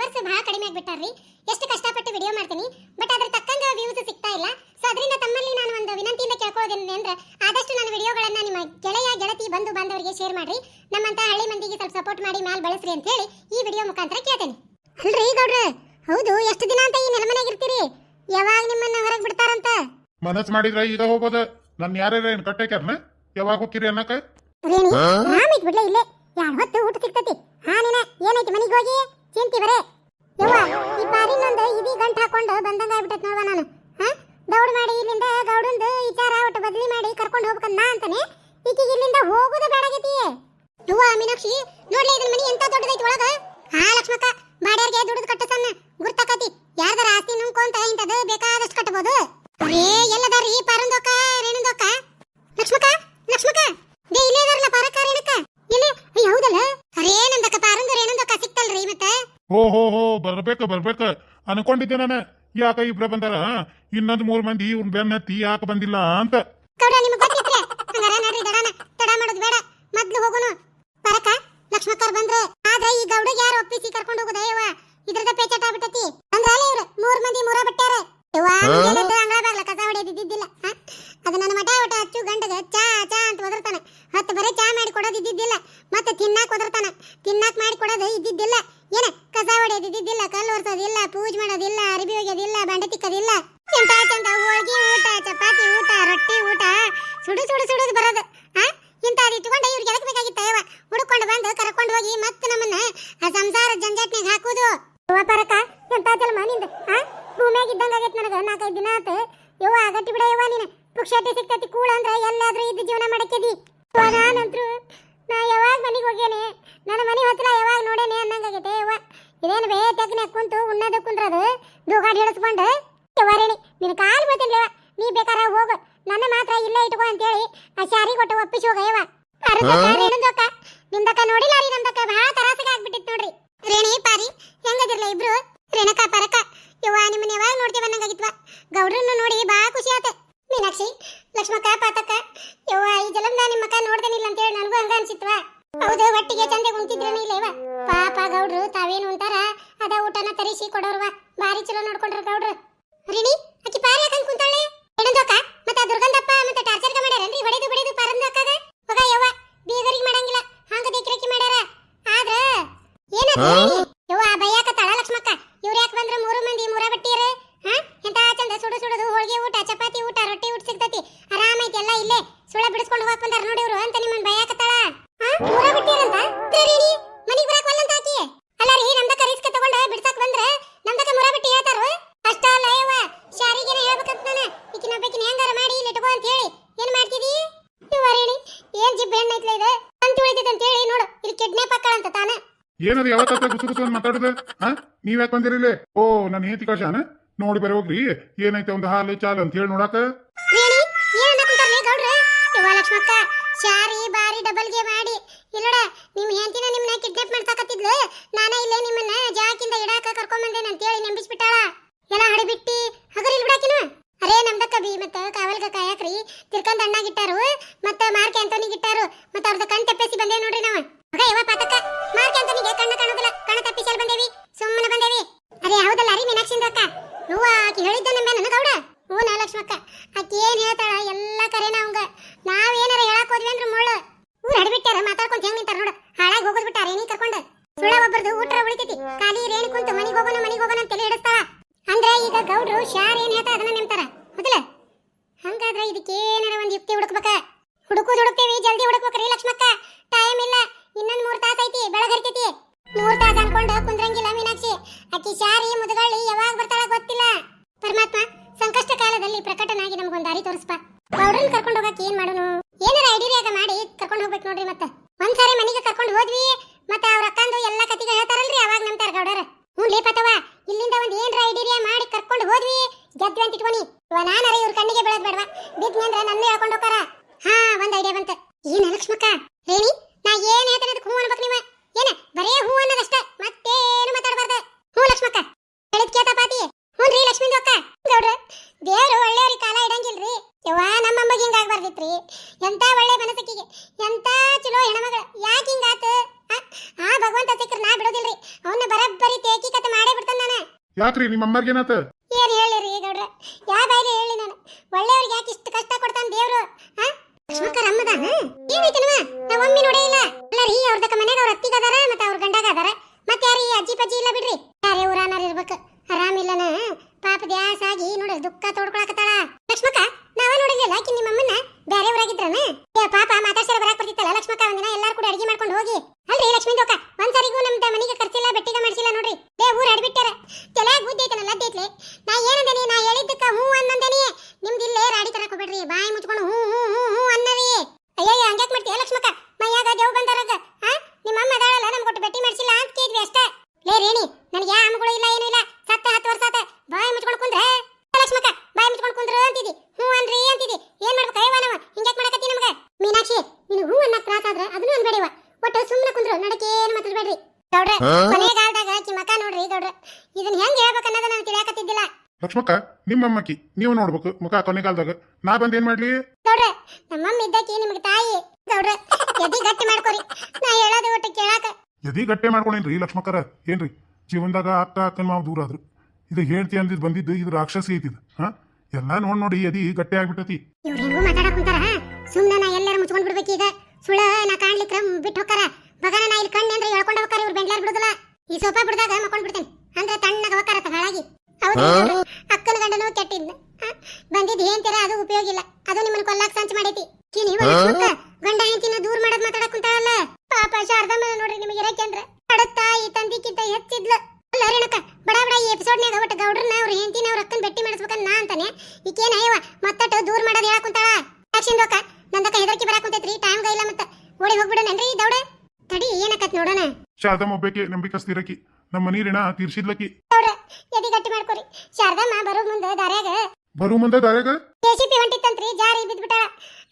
Viewers ಬಹಳ ಕಡಿಮೆ ಆಗ್ಬಿಟ್ಟಾರ್ರಿ. ಎಷ್ಟು ಕಷ್ಟಪಟ್ಟು ವಿಡಿಯೋ ಮಾಡ್ತೀನಿ ಬಟ್ ಅದ್ರ ತಕ್ಕಂಗ ವ್ಯೂಸ್ ಸಿಗ್ತಾ ಇಲ್ಲ. ಸೊ ಅದರಿಂದ ತಮ್ಮಲ್ಲಿ ನಾನು ಒಂದು ವಿನಂತಿಯಿಂದ ಕೇಳ್ಕೊಳ್ಳೋದೇನೆ ಅಂದ್ರೆ ಆದಷ್ಟು ನನ್ನ ವಿಡಿಯೋಗಳನ್ನ ನಿಮ್ಮ ಗೆಳೆಯ ಗೆಳತಿ ಬಂಧು ಬಾಂಧವರಿಗೆ ಶೇರ್ ಮಾಡ್ರಿ. ನಮ್ಮಂತ ಹಳ್ಳಿ ಮಂದಿಗೆ ಸ್ವಲ್ಪ ಸಪೋರ್ಟ್ ಮಾಡಿ ಮ್ಯಾಲ್ ಬಳಸ್ರಿ ಅಂತ ಹೇಳಿ ಈ ವಿಡಿಯೋ ಮುಖಾಂತರ ಕೇಳ್ತೇನೆ. ಅಲ್ರಿ ಗೌಡ್ರೆ ಹೌದು ಎಷ್ಟು ದಿನ ಅಂತ ಈ ನೆಲಮನೆಗೆ ಇರ್ತೀರಿ ಯಾವಾಗ ನಿಮ್ಮನ್ನ ಹೊರಗೆ ಬಿಡ್ತಾರಂತ? ಮನಸ್ ಮಾಡಿದ್ರ ಈಗ ಹೋಗೋದ. ನನ್ನ ಯಾರ್ಯಾರ ಏನ್ ಕಟ್ಟೇಕ್ಯಾರನ ಯಾವಾಗ ಹೋಗ್ತೀರಿ ಅನ್ನಕ ರೇಣಿ ಆಮೇಲೆ ಬಿಡ್ಲೇ ಇಲ್ಲೇ. ಯಾರ್ ಹೊತ್ತು ಊಟ ಸಿಗ್ತತಿ? ಹಾ ನೀನ ಏನೈತಿ ಮನಿಗೆ ಹೋಗಿ? ಚಿಂತಿ ಬರೇ. ಯವ್ವ, ಈ ಪಾರಿನೊಂದು ಇದೀ ಗಂಟ ಹಾಕೊಂಡು ಬಂದಂಗ ಆಗ್ಬಿಟ್ಟತ್ ನೋಡ್ವ ನಾನು. ಹಾ? ದೌಡ್ ಮಾಡಿ ಇಲ್ಲಿಂದ ಗೌಡಂದು ವಿಚಾರ ಒಟ್ಟು ಬದಲಿ ಮಾಡಿ ಕರ್ಕೊಂಡು ಹೋಗ್ಬೇಕಂತ ನಾ ಅಂತಾನೆ. ಈಕಿಗೆ ಇಲ್ಲಿಂದ ಹೋಗುದ ಬೇಡಾಗೈತಿ ಯವ್ವ, ಮೀನಾಕ್ಷಿ, ನೋಡ್ಲಿ ಇದನ್ ಎಂತ ದೊಡ್ಡದೈತಿ ಒಳಗ? ಹಾ, ಲಕ್ಷ್ಮಕ್ಕ, ಬಾಡ್ಯಾರ್ಗೆ ದುಡಿದು ಕಟ್ಟಸನ್ನ ಗುರ್ತಾಕತಿ. ಯಾರ್ದಾರ ಆಸ್ತಿ ನುಂಕೊಂತ ಇಂತದ ಬೇಕಾದಷ್ಟು ಕಟ್ಟಬಹುದು ಅರೇ ಎಲ್ಲದಾರಿ ಪಾರಂದೋಕ, ರೇಣುದೋಕ? ಲಕ್ಷ್ಮಕ್ಕ ಲಕ್ಷ್ಮಕ್ಕ ದೇ ಇಲ್ಲೇ ಅಯ್ಯ ಅರೇ ಸಿಕ್ತಲ್ರಿ ಮತ್ತೆ? ಬರ್ಬೇಕ, ಬರ್ಬೇಕು. ಅನ್ಕೊಂಡಿದ್ದೆ ನಾನು. ಯಾಕ ಇಬ್ರ ಬಂದಾರ? ಇನ್ನೊಂದ್ ಮೂರ್ ಮಂದಿ ಇವ್ನ ಬೆನ್ನ ಹತ್ತಿ ಯಾಕೆ ಬಂದಿಲ್ಲ ಅಂತ. ಲಕ್ಷ್ಮಕ್ಕರ್ ಬಂದ್ರೆ. ಆದ್ರೆ ಈ ಗೌಡಿಗೆ ಯಾರು ಒಪ್ಪಿಸಿ ಕರ್ಕೊಂಡು ಹೋಗುದ ಯವ್ವ ಇದ್ರದ ಪೇಚಾಟ ಆಗ್ಬಿಟ್ಟತಿ ಅಂದ್ರಲ್ಲ ಇವ್ರು ಮೂರ್ ಮಂದಿ ಮೂರ ಬಿಟ್ಟಾರ ಯವ್ವ ಮುಂಜಾನೆದ್ದು ಅಂಗಳ ಬಾಗ್ಲ ಕಸ ಹೊಡೆದಿದ್ದಿಲ್ಲ ಅದು ನನ್ನ ಮಠ ಒಟ ಹಚ್ಚು ಗಂಡಗ ಚಾ ಚಾ ಅಂತ ಒದರ್ತಾನ ಹತ್ತು ಬರೀ ಚಾ ಮಾಡಿ ಕೊಡೋದು ಇದ್ದಿದ್ದಿಲ್ಲ ಮತ್ತೆ ತಿನ್ನಾಕ್ ಒದರ್ತಾನ ತಿನ್ನಾಕ್ ಮಾಡಿ ಕೊಡೋದು ಇದ್ದಿದ್ದಿಲ್ಲ ಏನ ಕಸ ಹೊಡೆಯೋದು ಇದ್ದಿದ್ದಿಲ್ಲ ಕಲ್ಲು ಒರ್ಸೋದಿಲ್ಲ ಪೂಜೆ ಮಾಡೋದಿಲ್ಲ ಅರಿಬಿ ಒಗೆಯೋದಿಲ್ಲ ಬಂಡೆ ತಿಕ್ಕೋದಿಲ್ಲ ಎಂತ ಚಂದ ಹೋಳ್ಗಿ ಊಟ ಚಪಾತಿ ಊಟ ರೊಟ್ಟಿ ಊಟ ಸುಡು ಸುಡು ಸುಡುದು ಬರೋದು ಆ ಇಂಥದ್ದು ಇಟ್ಕೊಂಡು ಇವ್ರಿಗೆ ಎದಕ್ ಬೇಕಾಗಿತ್ತ ಯವ್ವ ಹುಡ್ಕೊಂಡು ಬಂದು ಕರ್ಕೊಂಡು ಹೋಗಿ ಮತ್ತೆ ನಮ್ಮನ್ನ ಆ ಸಂಸಾರ ಜಂಜಾಟ್ನಾಗ ಹಾಕುದು ಯವ್ವ ಪರಕ ಎಂತ ಜನ್ಮ ನಿಂದ ಆ ಭೂಮಿಯಾಗ ಇದ್ದಂಗ ಆಗೈತೆ ನನಗ ನಾಲ್ಕೈದು ದಿನ ಆತು ಯವ್ವ ಗಟ್ಟಿ ಬಿಡ ಯವ್ವ ನೀನು ಪುಕ್ಷಾಟಿ ಸಿಕ್ತತಿ ಕೂಳ ಅಂದ್ರ ಎಲ್ಲಾದ್ರೂ ಇದ್ದು ಜೀವನ ಮಾಡಕ್ಕೆದಿ ನಾನಂತ್ರು ನಾ ಯಾವಾಗ ಮನೆಗೆ ಹೋಗೇನೆ ನನ್ನ ಮನೆ ಹತ್ರ ಯಾವಾಗ ನೋಡೇನೆ ಅನ್ನಂಗಾಗೈತೆ ಯವ್ವ ಇದೇನು ಬೇ ತೆಗ್ನೆ ಕುಂತು ಉಣ್ಣದು ಕುಂದ್ರದು, ದೂಗಾಡಿ ಹಿಡಿಸ್ಕೊಂಡು. ಯವ್ವಾರೇಣಿ ನಿನ್ ಕಾಲು ಬೀಳ್ತೀನಿ ನೀ ಬೇಕಾರ ಹೋಗು. ನನ್ನ ಮಾತ್ರ ಇಲ್ಲೇ ಇಟ್ಕೋ ಅಂತೇಳಿ ಆ ಶಾರಿ ಕೊಟ್ಟು ಒಪ್ಪಿಸಿ ಹೋಗ, ಯವ್ವ. ರೇಣುದಕ್ಕ ನಿಮ್ದಕ್ಕ ನೋಡಿಲ್ಲ ರೀ ನಮ್ದಕ್ಕ ಬಹಳ ತರಾಸಿಗೆ ಆಗ್ಬಿಟ್ಟಿತ್ತು ನೋಡ್ರಿ ರೇಣಿ ಪಾರಿ ಹೆಂಗದಿರ್ಲ ಇಬ್ರು ರೇಣಕ ಪರಕ ಯವ್ವ ನಿಮ್ಮನ್ನ ಯಾವಾಗ ನೋಡ್ತೀವಿ ಅನ್ನಂಗಾಗಿತ್ವ ಗೌಡ್ರನ್ನ ನೋಡಿ ಬಹಳ ಖುಷಿ ಆತ ಮೀನಾಕ್ಷಿ ಲಕ್ಷ್ಮಕ್ಕ ಪಾತಕ್ಕ ಯವ್ವ ಈ ಜಲಂದ ನಿಮ್ಮ ಅಕ್ಕ ನೋಡ್ದೇನಿಲ್ಲ ಅಂತೇಳಿ ನನಗೂ ಹಂಗ ಅನ್ಸಿತ್ವ ಹೌದು ಒಟ್ಟಿಗೆ ಚಂದೆ ಉಂತಿದ್ರನ ಇಲ್ಲ ಇವ ಪಾಪ ಗೌಡ್ರು ತಾವೇನು ಉಂಟಾರ ಅದ ಊಟನ ತರಿಸಿ ಕೊಡೋರ್ವ ಬಾರಿ ಗೌಡ್ರು ರಿಣಿ ಪಾರಿ ಹಾಕಂಗ್ ಕುಂತಾಳೆ ಮತ್ತೆ ದುರ್ಗಂಧಪ್ಪ ಮತ್ತೆ ಮಾಡ್ಯಾರನ್ರಿ ಹೊಡೆದು ಪರಂದ ಪರಂದಕ್ಕಾಗ ಹೋಗ ಯವ್ವ ಬೀಗರಿಗೆ ಮಾಡಂಗಿಲ್ಲ. ಹಂಗ ಮಾಡ್ಯಾರ. ಆದ್ರ ಏನದು ಯವ್ವ ಬಯ್ಯಾಕತ್ತಾಳ ಲಕ್ಷ್ಮಕ್ಕ. ಇವ್ರ ಯಾಕೆ ಬಂದ್ರ ಮೂರು ಮಂದಿ ಮೂರ ಬಟ್ಟಿಯರ ಹಾ? ಎಂತ ಚಂದ ಸುಡು ಸುಡುದು ಹೋಳಿಗೆ ಊಟ ಚಪಾತಿ ಊಟ ರೊಟ್ಟಿ ಊಟ ಸಿಗ್ತತಿ. ಆರಾಮೈತಿ ಎಲ್ಲ ಇಲ್ಲೇ ಸುಳ ಬಿಡಿಸ್ಕೊಂಡು ಹೋಗಕ್ ಬಂದಾರ ನೋಡಿ ಇವ್ರು ಅಂತ ನಿಮ್ಮನ್ ಬಯ್ಯಾಕತ್ತಾಳ ಹಾ? ಮೂರ ಬಟ್ಟಿಯರಂತ ಮನಿಗ್ ಬರಕ್ ಒಲ್ಲಂತ ಆಕಿ ಅಲ್ಲ ರೀ ನಮ್ದಕ್ಕ ರಿಸ್ಕ್ ತಗೊಂಡ ಬಿಡ್ಸಕ್ ಬಂದ್ರ ನಮ್ದಕ್ಕ ಮೂರ ಬಟ್ಟಿ ಹೇಳ್ತಾರು ಅಷ್ಟ ಅಲ್ಲ ಯವ್ವ ಶಾರಿಗೆನ ಹೇಳ್ಬೇಕಂತ ನಾನು ಈಕಿನ ಬೇಕಿನ ಹೆಂಗಾರ ಮಾಡಿ ಇಲ್ಲಿ ಇಟ್ಕೋ ಅಂತ ಹೇಳಿ ಏನ್ ಮಾಡ್ತಿದಿ ರೇಣಿ ಏನ್ ಜಿಬ್ ಹೆಣ್ಣೈತ್ಲ ಇದು ಅಂತ ಉಳಿತೈತೆ ಅಂತ ಹೇಳಿ ನೋಡು ಇಲ್ಲಿ ಕಿಡ್ನಾಪ್ ಹಾಕಳಂತ ತಾನ? ಏನದು ಯಾವತ್ತ ಗುಸು ಗುಸು ಅಂತ ಮಾತಾಡುದ? ಹಾ ನೀವ್ ಯಾಕೆ ಬಂದಿರಿಲ್ಲ? ಓ ನನ್ನ ಹೇತಿ ಕಳ್ಸಾನ ನೋಡಿ ಬರ ಹೋಗ್ರಿ. ಏನೈತೆ ಒಂದು ಹಾಲು ಚಾಲು ಅಂತ ಹೇಳಿ ನೋಡಾಕ? ಶಾರಿ ಬಾರಿ ಡಬಲ್ಗೆ ಮಾಡಿ. ಇಲ್ಲಡ ನಿಮ್ ಹೆಂಡತಿನ ನಿಮ್ಮನ್ನ ಕಿಡ್ನಾಪ್ ಮಾಡ್ಸಾಕತ್ತಿದ್ಲು. ನಾನ ಇಲ್ಲೇ ನಿಮ್ಮನ್ನ ಜಾಕಿಂದ ಇಡಾಕ ಕರ್ಕೊಂಡ್ ಬಂದೆ ಅಂತ ಹೇಳಿ ನಂಬಿಸ್ಬಿಟ್ಟಾಳ. ಎಲ್ಲ ಹಡಿಬಿಟ್ಟಿ ಹಗರಿಲ್ ಬಿಡಾಕಿನ? ಅರೇ ನಮ್ದಕ್ಕ ಬಿ ಮತ್ತ ಕಾವಲ್ಗ ಕಾಯಕ್ರಿ. ತಿರ್ಕಂದ್ ಅಣ್ಣಾಗಿಟ್ಟಾರು ಮತ್ತ ಮಾರ್ಕೆ ಅಂತೋನಿಗೆ ಇಟ್ಟಾರು ಮತ್ತ ಅವ್ರದ ಕಣ್ ತಪ್ಪಿಸಿ ಬಂದೇವ್ ನೋಡ್ರಿ ನಾವ್? ಶಾರ್ ಏನ್ ಹೇಳ್ತಾ ಅದನ್ನ ನೆಮ್ತಾರ? ಹೌದಲ್ಲ ಹಂಗಾದ್ರೆ ಇದಕ್ಕೆ ಏನಾರ ಒಂದ್ ಯುಕ್ತಿ ಹುಡುಕ್ಬೇಕ? ಹುಡುಕುದ್ ಹುಡುಕ್ತೇವಿ, ಜಲ್ದಿ ಹುಡುಕ್ಬೇಕ್ರಿ ಲಕ್ಷ್ಮಕ್ಕ. ಟೈಮ್ ಇಲ್ಲ. ಇನ್ನೊಂದ್ ಮೂರ್ ತಾಸ ಐತಿ ಬೆಳಗರ್ತೈತಿ ಮೂರ್ ತಾಸ ಅನ್ಕೊಂಡು ಕುಂದ್ರಂಗಿಲ್ಲ ಮೀನಾಕ್ಷಿ ಅಕ್ಕಿ ಶಾರಿ ಮುದುಗಳ್ಳಿ ಯಾವಾಗ ಬರ್ತಾಳ ಗೊತ್ತಿಲ್ಲ ಪರಮಾತ್ಮ ಸಂಕಷ್ಟ ಕಾಲದಲ್ಲಿ ಪ್ರಕಟನಾಗಿ ನಮಗೊಂದು ದಾರಿ ತೋರಿಸ್ಪ ಅವ್ರನ್ನ ಕರ್ಕೊಂಡು ಹೋಗಕ್ಕೆ ಏನ್ ಮಾಡೋನು ಏನಾರ ಐಡಿಯಾಗ ಮಾಡಿ ಕರ್ಕೊಂಡು ಹೋಗ್ಬೇಕು ನೋಡ್ರಿ ಮತ್ತೆ ಒಂದ್ಸಾರಿ ಮನೆಗೆ ಕರ್ಕೊಂಡು ಹೋದ್ವಿ ಮತ್ತೆ ಅವ್ರ ಅಕ್ಕಂದು ಎಲ್ಲ ಕತಿಗೆ ಹೇಳ್ತಾರಲ್ರಿ ಅವಾಗ ನಂಬ್ತಾರ ಗೌಡರ ಹ್ಞೂ ಲೇಪತವ ಇಲ್ಲಿಂದ ಒಂದ್ ಏನ್ರ ಐಡಿಯಾ ಮಾಡಿ ಕರ್ಕೊಂಡು ಹೋದ್ವಿ. ಗೆದ್ವಿ ಅಂತ ಇಟ್ಕೊನಿ ಇವ ನಾನರ ಇವ್ರ ಕಣ್ಣಿಗೆ ಬೀಳೋದ್ ಬೇಡವಾ. ಬಿದ್ನಿ ಅಂದ್ರೆ ನನ್ನ ಹೇಳ್ಕೊಂಡು ಹೋಗಾರ ಹಾ, ಒಂದ್ ಐಡಿಯಾ ಬಂತ. ಏನ ಲಕ್ಷ್ಮಕ್ಕ ರೇಣಿ, ನಾ ಏನ್ ಹೇಳ್ತೇನೆ ಅದಕ್ಕೆ ಹೂ ಅನ್ಬೇಕು ನೀವ? ಏನ? ಬರೇ ಹೂ ಅನ್ನೋದಷ್ಟ. ಮತ್ತೇನು ಮಾತಾಡಬಾರ್ದ. ಹ್ಞೂ ಲಕ್ಷ್ಮಕ್ಕ. ಹೇಳಿದ್ ಕೇತ ಪಾತಿ. ಹ್ಞೂನ್ರಿ ಲಕ್ಷ್ಮೀ ಅಕ್ಕ. ಗೌಡ್ರ, ದೇವ್ರು ಒಳ್ಳೆಯವ್ರಿ ಕಾಲ ಇಡಂಗಿಲ್ರಿ. ಯವ್ವ ನಮ್ಮ ಅಮ್ಮಗೆ ಹಿಂಗ ಆಗ್ಬಾರ್ದಿತ್ರಿ ಎಂತ ಒಳ್ಳೆ ಮನಸ್ಸಿಗೆ ಎಂತ ಚಲೋ ಹೆಣ್ಮಗಳು. ಯಾಕೆ ಹಿಂಗಾತ? ಆ ಭಗವಂತ ಸಿಕ್ಕ್ರ ನಾ ಬಿಡೋದಿಲ್ರಿ. ಅವನ್ನ ಬರಬ್ಬರಿ ತೇಕಿ ಕತೆ ಮಾಡೇ ಬಿಡ್ತಾನ ನಾನು. ಯಾಕ್ರಿ ನಿಮ್ಮ ಅಮ್ಮರ್ಗೆ ಏನಾತ? ಏನ್ ಹೇಳಿರಿ ಗೌಡ್ರೆ? ಯಾವ ಬಾಯಿಲೆ ಹೇಳಿ ನಾನು? ಒಳ್ಳೆಯವ್ರಿಗೆ ಯಾಕೆ ಇಷ್ಟು ಕಷ್ಟ ಕೊಡ್ತಾನೆ ದೇವ್ರು ಲಕ್ಷ್ಮಕ್ಕ ರಮ್ಮದಾನ ಏನೈತಿ ನವ ನಾ ಒಮ್ಮೆ ನೋಡೇ ಇಲ್ಲ. ಅಲ್ಲ ರೀ ಅವ್ರದಕ್ಕ ಮನೆಗೆ ಅವ್ರ ಅತ್ತಿಗ ಅದಾರ ಮತ್ತೆ ಅವ್ರ ಗಂಡಗ ಅದಾರ ಮತ್ತೆ ಯಾರೀ ಅಜ್ಜಿ ಪಜ್ಜಿ ಇಲ್ಲ ಬಿಡ್ರಿ ಯಾರೇ ಊರಾನಾರ ಇರ್ಬೇಕು ಆರಾಮಿಲ್ಲನ ಪಾಪ ದ್ಯಾಸ ಆಗಿ ನೋಡಿ ದುಃಖ ತೋಡ್ಕೊಳಕತ್ತಾಳ ಲಕ್ಷ್ಮಕ್ಕ ನಾವ ನೋಡಿರ್ಲಿಲ್ಲ ಆಕಿ ನಿಮ್ಮ ಅಮ್ಮನ್ನ ಬೇರೆ ಊರಾಗಿದ್ರನ ಏ ಪಾಪ ಮಾತಾಡ್ಸರ ಬರಾಕ್ ಬರ್ತಿತ್ತಲ್ಲ ಲಕ್ಷ್ಮಕ್ಕ ಒಂದಿನ ಎಲ್ಲಾರು ಕೂಡ ಅಡಿಗೆ ಮಾಡ್ಕೊಂಡು ಹೋಗಿ ಅಲ್ರಿ ಲಕ್ಷ್ಮೀ ದೋಕ ಒಂದ್ಸರಿಗೂ ನಮ್ದ ಮನೆಗೆ ಖರ್ಚಿಲ್ಲ ಬೆಟ್ಟಿಗ ಮಾಡ್ಸಿಲ್ಲ ನೋಡ್ರಿ ಏ ಊರ್ ಅಡ್ಬಿಟ್ಟಾರ ತಲೆಯಾಗ ಬುದ್ಧಿ ಐತನಲ್ಲ ಅದ್ದೈತ್ಲೆ ನಾ ಏನಂದೇನಿ ನಾ ಹೇಳಿದ್ದಕ್ಕ ಹೂ ಅನ್ನಂದೇನಿ ನಿಮ್ದು ಇಲ್ಲೇ ರಾಡಿ ತರಕ್ ಹೋಗ್ಬೇಡ್ರಿ ಬಾಯಿ ಮುಚ್ಕೊಂಡು ಹೂ ಹೂ ಹೂ ಹೂ ಅನ್ನರಿ ಅಯ್ಯಯ್ಯ ಹಂಗ್ಯಾಕ್ ಮಾಡ್ತೀಯ ಲಕ್ಷ್ಮಕ್ಕ ಮೈಯಾಗ ದೇವ್ ಬಂದಾರಾಗ ಹಾ ನಿಮ್ಮ ಅಮ್ಮ ಅದಾಳಲ್ಲ ನಮ್ ಕೊಟ್ಟು ಬೆಟ್ಟಿ ಮಾಡ್ಸಿಲ್ಲ ಅಂತ ಕೇಳಿದ್ವಿ ಅಷ್ಟೇ ಲೇ ರೇಣಿ ನನಗೆ ಯಾವ ಅಮ್ಮಗಳು ಇಲ್ಲ ಏನೂ ಇಲ್ಲ ಸತ್ತ ಹತ್ತು ವರ್ಷ ಆತ ಬಾಯಿ ಮುಚ್ಕೊಂಡು ಕುಂದ್ರೆ ಲಕ್ಷ್ಮಕ್ಕ ಬಾಯಿ ಮುಚ್ಕೊಂಡು ಕುಂದ್ರು ಅಂತಿದಿ ಹೂ ಅನ್ರಿ ಅಂತಿದಿ ಏನ್ ಮಾಡ್ಬೇಕು ಅಯ್ಯವ ನಾವು ಹಿಂಗ್ಯಾಕ್ ಮಾಡಕತ್ತಿ ನಮ್ಗೆ ಮೀನಾಕ್ಷಿ ನೀನು ಹೂ ಅನ್ನಕ್ ತ್ರಾಸ ಆದ್ರೆ ಅದನ್ನು ಅನ್ಬೇಡಿವ ಒಟ್ಟು ಸುಮ್ಮನೆ ಕುಂದ್ರು ನಡಕ್ಕೆ ಏನು ಮಾತಾಡ್ಬೇಡ್ರಿ ಗೌಡ್ರೆ ಕೊನೆಗಾಲದಾಗ ಆಕಿ ಮಕ ನೋಡ್ರಿ ಗೌಡ್ರ. ಇದನ್ನ ಹೆಂಗ್ ಹೇಳ್ಬೇಕು ಅನ್ನೋದು ನಾನು ತಿಳಿಯಾಕತ್ತಿದ್ದಿಲ್ಲ. ಲಕ್ಷ್ಮಕ್ಕ ನಿಮ್ಮ ಅಮ್ಮಕ್ಕಿ ನೀವು ನೋಡ್ಬೇಕು ಮುಖ ಕೊನೆಗಾಲದಾಗ. ನಾ ಬಂದ್ ಏನ್ ಮಾಡ್ಲಿ? ಗೌಡ್ರೆ ನಮ್ಮಮ್ಮ ಇದ್ದಕ್ಕೆ ನಿಮ್ಗೆ ತಾಯಿ. ಗೌಡ್ರ ಎದಿ ಗಟ್ಟಿ ಮಾಡ್ಕೊರಿ. ನಾ ಹೇಳೋದು ಒಟ್ಟು ಕೇಳಾಕ. ಎದಿ ಗಟ್ಟೆ ಮಾಡ್ಕೊಂಡೇನ್ರಿ ಲಕ್ಷ್ಮಕ್ಕರ? ಏನ್ರಿ? ಜೀವನದಾಗ ಅಕ್ಕ ಅಕ್ಕನ ಮಾವು ದೂರ ಆದ್ರು. ಇದು ಹೇಳ್ತಿ ಅಂದಿದ್ ಬಂದಿದ್ದು ಇದು ರಾಕ್ಷಸಿ ಐತಿದ್ ಹಾ? ಎಲ್ಲಾ ನೋಡ್ ನೋಡಿ ಎದಿ ಗಟ್ಟಿ ಆಗ್ಬಿಟ್ಟತಿ. ಇವ್ರು ಹೆಂಗೂ ಮಾತಾಡಕ್ ಕುಂತಾರ ಸುಮ್ನೆ ನಾ ಎಲ್ಲರೂ ಮುಚ್ಕೊಂಡ್ ಬಿಡ್ಬೇಕು ಈಗ ಸುಳ ನಾ ಕಾಣ್ಲಿಕ್ರ ಬಿಟ್ಟು ಹೋಗ್ತಾರ ಬಗನ ನಾ ಇಲ್ಲಿ ಕಣ್ಣು ಅಂದ್ರೆ ಹೇಳ್ಕೊಂಡು ಹೋಗ್ತಾರೆ ಇವ್ರು ಬೆಂಡ್ಲಾರ್ ಬಿಡುದಿಲ್ಲ. ಈ ಸೋಫಾ ಬಿಡ್ದಾಗ ಮಕ್ಕೊಂಡ್ ಬಿಡ್ತೇನೆ. ಅಂದ್ರೆ ತಣ್ಣಗ ಹೋಗ್ತಾರ ಹಾಳಾಗಿ. ಹೌದು ಅಕ್ಕನ ಗಂಡನು ಕೆಟ್ಟಿದ್ನ ಬಂದಿದ್ ಏನ್ತೀರ ಅದು ಉಪಯೋಗ ಇಲ್ಲ. ಅದು ನಿಮ್ಮನ್ನ ಕೊಲ್ಲಾಕ್ ಸಂಚ ಮಾಡೈತಿ. ಈ ನೀವು ಗಂಡ ಹೆಂಡತಿನ ದೂರ ಮಾಡೋದ್ ಮಾತಾಡಕ್ ಕುಂತಾವಲ್ಲ ಪಾಪ ಶಾರದಮ್ಮ ನೋಡ್ರಿ ನಿಮಗೆ ಇರಕೇಂದ್ರ ಅಡತ್ತ ಈ ತಂದಿಕ್ಕಿಂತ ಹೆಚ್ಚಿದ್ಲು. ಅಲ್ಲ ರೇಣುಕ ಬಡ ಬಡ ಈ ಎಪಿಸೋಡ್ನ್ಯಾಗ ಒಟ್ಟು ಗೌಡ್ರನ್ನ ಅವ್ರ ಹೆಂಡತಿನ ಅವ್ರ ಅಕ್ಕನ ಭೇಟಿ ಮಾಡಿಸ್ಬೇಕಂತ ನಾ ಅಂತಾನೆ. ಈಕೇನ ಅಯ್ಯವ ಮತ್ತಟ್ಟು ದೂರ ಮಾಡೋದ್ ಹೇಳಕ್ ಕುಂತಾಳ ಯಾಕ್ಷಿಂದೋಕ ನಂದಕ್ಕ ಹೆದರ್ಕಿ ಬರಾಕ್ ಕುಂತೈತ್ರಿ ಟೈಮ್ ಇಲ್ಲ ಮತ್ತ. ಓಡಿ ಹೋಗ್ಬಿಡೋಣನ್ರಿ ದೌಡ? ತಡಿ ಏನಕತ್ ನೋಡೋಣ? ಶಾರದಮ್ಮ ಒಬ್ಬಾಕಿ ನಂಬಿಕಸ್ತಿರಕಿ ನಮ್ಮ ಮನಿ ಋಣ ತೀರ್ಸಿದ್ಲಕಿ. ನೋಡ್ರ ಎದಿ ಗಟ್ಟಿ ಮಾಡ್ಕೊರಿ. ಶಾರದಮ್ಮ ಬರೋ ಮುಂದೆ ದಾರ್ಯಾಗ ಬರು ಮುಂದೆ ದಾರ್ಯಾಗ? ಜೆಸಿಪಿ ಹೊಂಟಿತ್ತಂತ್ರಿ ಜಾರಿ ಬಿದ್ಬಿಟ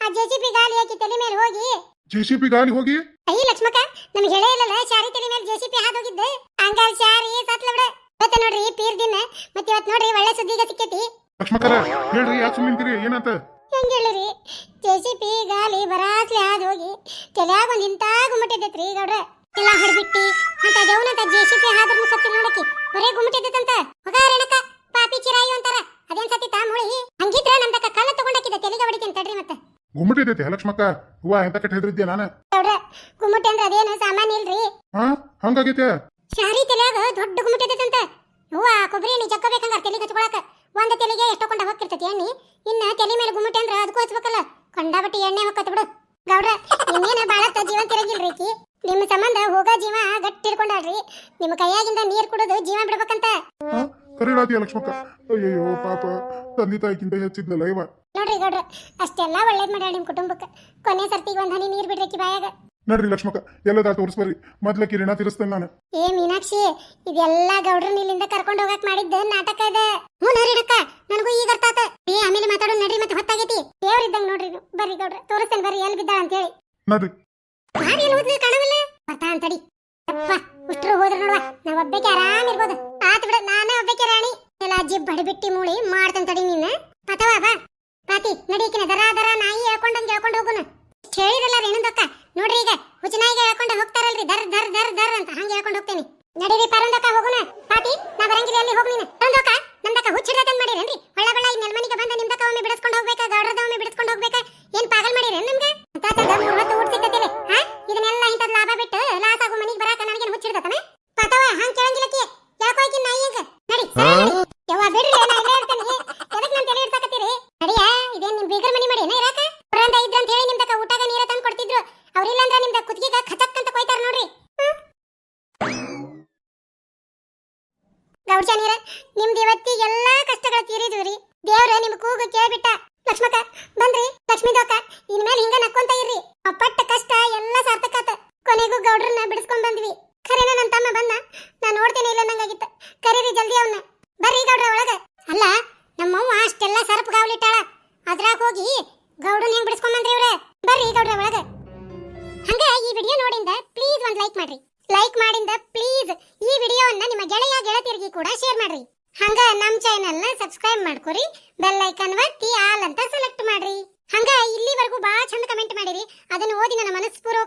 ಆ ಜೆಸಿಪಿ ಗಾಲಿ ಹಾಕಿ ತಲೆ ಮೇಲೆ ಹೋಗಿ. ಜೆಸಿಪಿ ಗಾಲಿ ಹೋಗಿ? ಅಯ್ಯ ಲಕ್ಷ್ಮಕ್ಕ ನಮ್ಗೆ ಹೇಳೇ ಇಲ್ಲಲ್ಲ ಶಾರಿ ತಲೆ ಮೇಲೆ ಜೆಸಿಪಿ ಹಾದೋಗಿದ್ದೆ ಹಂಗಾಲ್ ಶಾರಿ ಸತ್ಲ ಬಿಡ. ಮತ್ತೆ ನೋಡ್ರಿ ಪೀರ್ ದಿನ? ಮತ್ತೆ ಇವತ್ತು ನೋಡ್ರಿ ಒಳ್ಳೆ ಸುದ್ದಿಗ ಸಿಕ್ಕೈತಿ. ಲಕ್ಷ್ಮಕ್ಕರ ಹೇಳ್ರಿ ಯಾಕೆ ಸುಮ್ಮನೆ ಏನಂತ ಏನಾತ? ಹೆಂಗ್ ಹೇಳಿರಿ? ಜೆಸಿಪಿ ಗಾಲಿ ಬರಾಸ್ಲಿ ಆದ ಹೋಗಿ ತಲ್ಯಾಗ ಒಂದ್ ಇಂತ ಗುಮ್ಮಟಿದ್ದೈತ್ರಿ ಗೌಡ್ರೆ. ಎಲ್ಲ ಹಡ್ಬಿಟ್ಟಿ ಅಂತ ದೇವನಂತ ಜೆಸಿಪಿ ಹಾದ್ರೂ ಸತ್ತಿ ನೋಡಕಿ ಬರೇ ಗುಮ್ಮಟಿದ್ದೈತಂತ ಹೊಗಾರಣಕ ಪಾಪಿ ಚಿರಾಯಿ ಅಂತಾರ. ಅದೇನ್ ಸತ್ತಿತ ಮುಳಿ ಹಂಗಿದ್ರ ನಮ್ದಕ್ಕ ಕಲ್ಲ ತಗೊಂಡಕ್ಕಿದ ತೆಲಿಗೆ ಹೊಡಿತೀನಿ ತಡ್ರಿ ಮತ್ತೆ. ಗುಮ್ಮಟಿದೈತೆ ಲಕ್ಷ್ಮಕ್ಕ? ಹೂವ ಎಂತ ಕೆಟ್ಟ ಹೆದ್ರಿದ್ದೆ ನಾನು? ಗೌಡ್ರೆ ಗುಮ್ಮಟಿ ಅಂದ್ರೆ ಅದೇನು ಸಾಮಾನ್ಯ ಇಲ್ರಿ? ಹಾ? ಹಂಗಾಗೈತೆ? ಶಾರಿ ತಲ್ಯಾಗ ದೊಡ್ಡ ಗುಮ್ಮಟಿದ್ದೈತಂತ ಹೂವ ಕೊಬ್ಬರಿ ಎಣ್ಣೆ ಜಕ್ಕಬೇಕಂಗಾರ ತಲೆಗೆ ಹಚ್ಕೊಳಕ. ಒಂದ ತಲೆಗೆ ಎಷ್ಟೋ ಕೊಂಡ ಹೋಗ್ತಿರ್ತೈತಿ ಎಣ್ಣೆ. ಇನ್ನ ತಲೆ ಮೇಲೆ ಗುಮ್ಮಟೆ ಅಂದ್ರ ಅದಕ್ಕೂ ಹಚ್ಬೇಕಲ್ಲ. ಕಂಡಾಬಟ್ಟಿ ಎಣ್ಣೆ ಹೊಕ್ಕತ್ ಬಿಡು. ಗೌಡ್ರ ಇನ್ನೇನ ಬಾಳತ್ತ ಜೀವನ ತಿರಗಿಲ್ರಿ ನಿಮ್ಮ ಸಂಬಂಧ ಹೋಗ ಜೀವ ಗಟ್ಟಿ ಹಿಡ್ಕೊಂಡಾಳ್ರಿ. ನಿಮ್ಮ ಕೈಯಾಗಿಂದ ನೀರ್ ಕುಡಿದು ಜೀವ ಬಿಡ್ಬೇಕಂತ. ಹಾ? ಕರೀಲಾತಿಯ ಲಕ್ಷ್ಮಕ್ಕ? ಅಯ್ಯಯ್ಯೋ ಪಾಪ. ತಂದೆ ತಾಯಿಗಿಂತ ಹೆಚ್ಚಿದ್ನಲ್ಲ ಇವ. ನೋಡ್ರಿ ಗೌಡ್ರ ಅಷ್ಟೆಲ್ಲ ಒಳ್ಳೇದ್ ಮಾಡ್ಯಾಳ ನಿಮ್ ಕುಟುಂಬಕ್ಕೆ. ಕೊನೆ ಸರ್ತಿಗೆ ಒಂದ್ ಹನಿ ನೀರ್ ಬಿಡ್ರಿ ಬಾಯಾಗ. ನಡ್ರಿ ಲಕ್ಷ್ಮಕ್ಕ ಎಲ್ಲದ ತೋರಿಸ್ಬರ್ರಿ ಮೊದ್ಲ ಕಿರಣ ತಿರ್ಸ್ತೇನೆ ನಾನು. ಏ ಮೀನಾಕ್ಷಿ ಇದೆಲ್ಲ ಗೌಡ್ರನ್ ಇಲ್ಲಿಂದ ಕರ್ಕೊಂಡು ಹೋಗಕ್ ಮಾಡಿದ್ದ ನಾಟಕ ಇದೆ. ಹ್ಞೂ ಅಕ್ಕ ನನಗೂ ಈಗ ಅರ್ಥ ಆತ. ಏ ಆಮೇಲೆ ಮಾತಾಡೋ ನಡ್ರಿ ಮತ್ತೆ ಹೊತ್ತಾಗೈತಿ. ದೇವ್ರಿದ್ದಂಗ ನೋಡ್ರಿ. ಬರ್ರಿ ಗೌಡ್ರ ತೋರಿಸ್ತೇನೆ ಬರ್ರಿ ಎಲ್ಲಿ ಬಿದ್ದಾಳ ಅಂತ ಹೇಳಿ ನಡ್ರಿ. ನಾನು ಎಲ್ಲಿ ಹೋದ್ಲಿ ಕಾಣವಲ್ಲ? ಬರ್ತಾ ಅಂತಡಿ ಅಪ್ಪ ಉಷ್ಟ್ರು ಹೋದ್ರ ನೋಡುವ ನಾವ್ ಒಬ್ಬಕ್ಕೆ ಆರಾಮ್ ಇರ್ಬೋದು. ಆತ್ ಬಿಡ ನಾನೇ ಒಬ್ಬಕ್ಕೆ ರಾಣಿ. ಎಲ್ಲ ಅಜ್ಜಿ ಬಡಿಬಿಟ್ಟಿ ಮೂಳಿ ಮಾಡ್ತಂತಡಿ ತಡಿ ನೀನ. ಪತವಾ ಬಾ. ಪಾತಿ ನಡೀಕಿನ ದರ ದರ ನಾಯಿ ಹೇಳ್ಕೊಂಡಂಗೆ ಹೇಳ್ಕೊಂಡು ಹೋಗುನ. ಹೇಳಿರಲ್ಲ ರೇಣುದಕ್ಕ ನೋಡ್ರಿ ಈಗ ಹುಚ್ಚನಾಯಿಗೆ ಹೇಳ್ಕೊಂಡು ಹೋಗ್ತಾರಲ್ರಿ, ದರ್ ದರ್ ದರ್ ದರ್ ಅಂತ. ಹಂಗೆ ಹೇಳ್ಕೊಂಡು ಹೋಗ್ತೇನೆ. ನಡೀರಿ ಪರಂದಕ ಹೋಗೋಣ. ಪಾಟಿ ನಾ ಬರಂಗಿಲ್ಲ ಅಲ್ಲಿ ಹೋಗ್ ನೀನು? ಪರಂದಕ್ಕ, ನಮ್ದಕ್ಕ ಹುಚ್ಚಿಡತಂದ್ ಮಾಡಿರೇನ್ರಿ? ಹೊಳ್ಳ ಬಳ್ಳ ಈ ನೆಲ್ಮನಿಗೆ ಬಂದ ನಿಮ್ದಕ ಒಮ್ಮೆ ಬಿಡಿಸ್ಕೊಂಡು ಹೋಗ್ಬೇಕಾ? ಗೌಡ್ರದ ಒಮ್ಮೆ ಬಿಡಿಸ್ಕೊಂಡು ಹೋಗ್ಬೇಕಾ? ಏನ್ ಪಾಗಲ್ ಮಾಡಿರೇನ್ ನಮ್ಗೆ ತಾತದ ಮೂರ್ ಹೊತ್ತು ಊಟ ಸಿಕ್ಕತ್ತಿಲ್ಲ ಹಾ ಇದನ್ನೆಲ್ಲ ಇಂಥದ್ ಲಾಭ ಬಿಟ್ಟು ಲಾಸ್ ಆಗೋ ಮನಿಗೆ ಬರಾಕ ನನಗೇನು ಹುಚ್ಚಿಡ್ತಾನೆ ಪತವ ಹಂಗ್ ಕೇಳಂಗಿಲ್ಲಕಿ ಯಾಕೋ ಆಕಿ ನಾಯಿ ಅಂಕ ನಡಿ ಯವ್ವ ಬಿಡ್ರಿ ನಾ ಇಲ್ಲೇ ಇರ್ತೇನೆ ಎದಕ್ ನನ್ ತಲೆ ಇಡ್ಸಾಕತ್ತೀರಿ ನಡಿಯ ಇದೇನ್ ನಿಮ್ ಬೀಗರ್ ಮನಿ ಮಾಡಿ ಏನ ಇರಾಕ ಅವ್ರಂದ ಇದ್ರ ಅಂತ ಹೇಳಿ ನಿಮ್ದಕ್ಕ ಊಟಗ ನೀರ ತಂದು ಕೊಡ್ತಿದ್ರು ಅವ್ರಿಲ್ಲ ಅಂದ್ರೆ ನಿಮ್ದ ಕುತ್ತಿಗೆಗ ಖಚಕ್ ಅಂತ ಕೊಯ್ತಾರ ನೋಡ್ರಿ ಗೌಡ್ಚ ನೀರ, ನಿಮ್ದು ಇವತ್ತಿ ಎಲ್ಲಾ ಕಷ್ಟಗಳು ತೀರಿದ್ವು ರೀ. ದೇವ್ರ, ನಿಮ್ ಕೂಗು ಕೇಳ್ಬಿಟ್ಟ. ಲಕ್ಷ್ಮಕ ಬಂದ್ರಿ. ಲಕ್ಷ್ಮೀ ದೋಕ, ಇನ್ಮೇಲೆ ಹಿಂಗ ನಕ್ಕೊಂತ ಇರ್ರಿ. ಅಪ್ಪಟ್ಟ ಪಟ್ಟ ಕಷ್ಟ ಎಲ್ಲ ಸಾರ್ಥಕಾತ ಕೊನೆಗೂ ಗೌಡ್ರನ್ನ ಬಿಡಿಸ್ಕೊಂಡ್ ಬಂದ್ವಿ. ಖರೇನ ನನ್ನ ತಮ್ಮ ಬಂದ? ನಾ ನೋಡ್ತೇನೆ ಇಲ್ಲ ನಂಗಾಗಿತ್ತ ಕರೀರಿ ಜಲ್ದಿ ಅವನ್ನ ಬರ್ರಿ ಗೌಡ್ರ ಒಳಗ. ಅದನ್ನು ಓದಿ ನನ್ನ ಮನಸ್ಪೂರ್ವಕವಾಗಿ